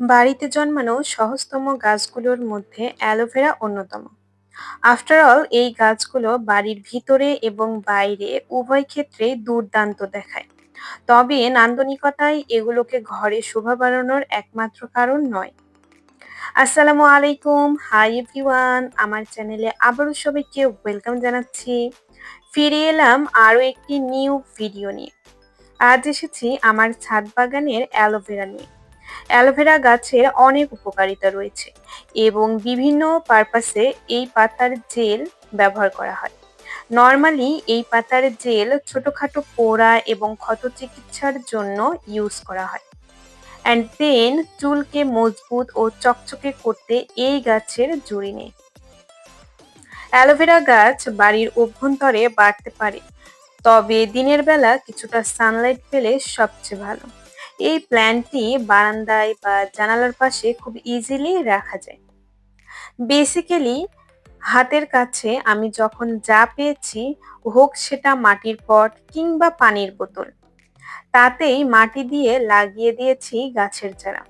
বাড়িতে জন্মানো সহজতম গাছগুলোর মধ্যে অ্যালোভেরা অন্যতম। আফটার অল এই গাছগুলো বাড়ির ভিতরে এবং বাইরে উভয় ক্ষেত্রে দুর্দান্ত দেখায়। তবে নান্দনিকতাই এগুলোকে ঘরে শোভা বাড়ানোর একমাত্র কারণ নয়। আসসালামু আলাইকুম। হাই এভরিওয়ান আমার চ্যানেলে আবারও সবাইকে ওয়েলকাম জানাচ্ছি। ফিরে এলাম আরও একটি নিউ ভিডিও নিয়ে। আজ এসেছি আমার ছাদ বাগানের অ্যালোভেরা নিয়ে। অ্যালোভেরা গাছের অনেক উপকারিতা রয়েছে এবং বিভিন্ন পারপাসে এই পাতার জেল ব্যবহার করা হয়। নর্মালি এই পাতার জেল ছোটোখাটো পোড়া এবং ক্ষত চিকিৎসার জন্য ইউজ করা হয়। অ্যান্ড দেন চুলকে মজবুত ও চকচকে করতে এই গাছের জুড়ি নেই। অ্যালোভেরা গাছ বাড়ির অভ্যন্তরে বাড়তে পারে, তবে দিনের বেলা কিছুটা সানলাইট পেলে সবচেয়ে ভালো। এই প্ল্যান্টটি বারান্দায় বা জানালার পাশে খুব ইজিলি রাখা যায়। বেসিক্যালি হাতের কাছে আমি যখন যা পেয়েছি, হোক সেটা মাটির পট কিংবা পানির বোতল, তাতেই মাটি দিয়ে লাগিয়ে দিয়েছি গাছের চারা।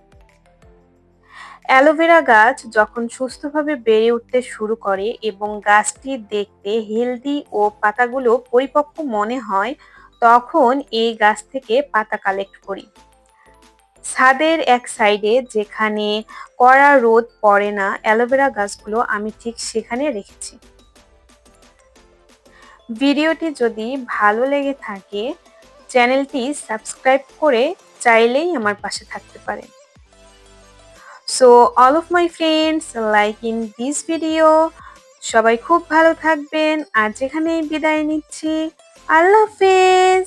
অ্যালোভেরা গাছ যখন সুস্থভাবে বেড়ে উঠতে শুরু করে এবং গাছটি দেখতে হেলদি ও পাতাগুলো পরিপক্ক মনে হয়, তখন এই গাছ থেকে পাতা কালেক্ট করি। ছাদের এক সাইডে যেখানে কড়া রোদ পড়ে না অ্যালোভেরা গাছগুলো আমি ঠিক সেখানে রেখেছি। ভিডিওটি যদি ভালো লেগে থাকে, চ্যানেলটি সাবস্ক্রাইব করে চাইলেই আমার পাশে থাকতে পারেন। So all of my friends like in this video সবাই খুব ভালো থাকবেন। আর যেখানেই বিদায় নিচ্ছি। আল্লাহ হাফেজ!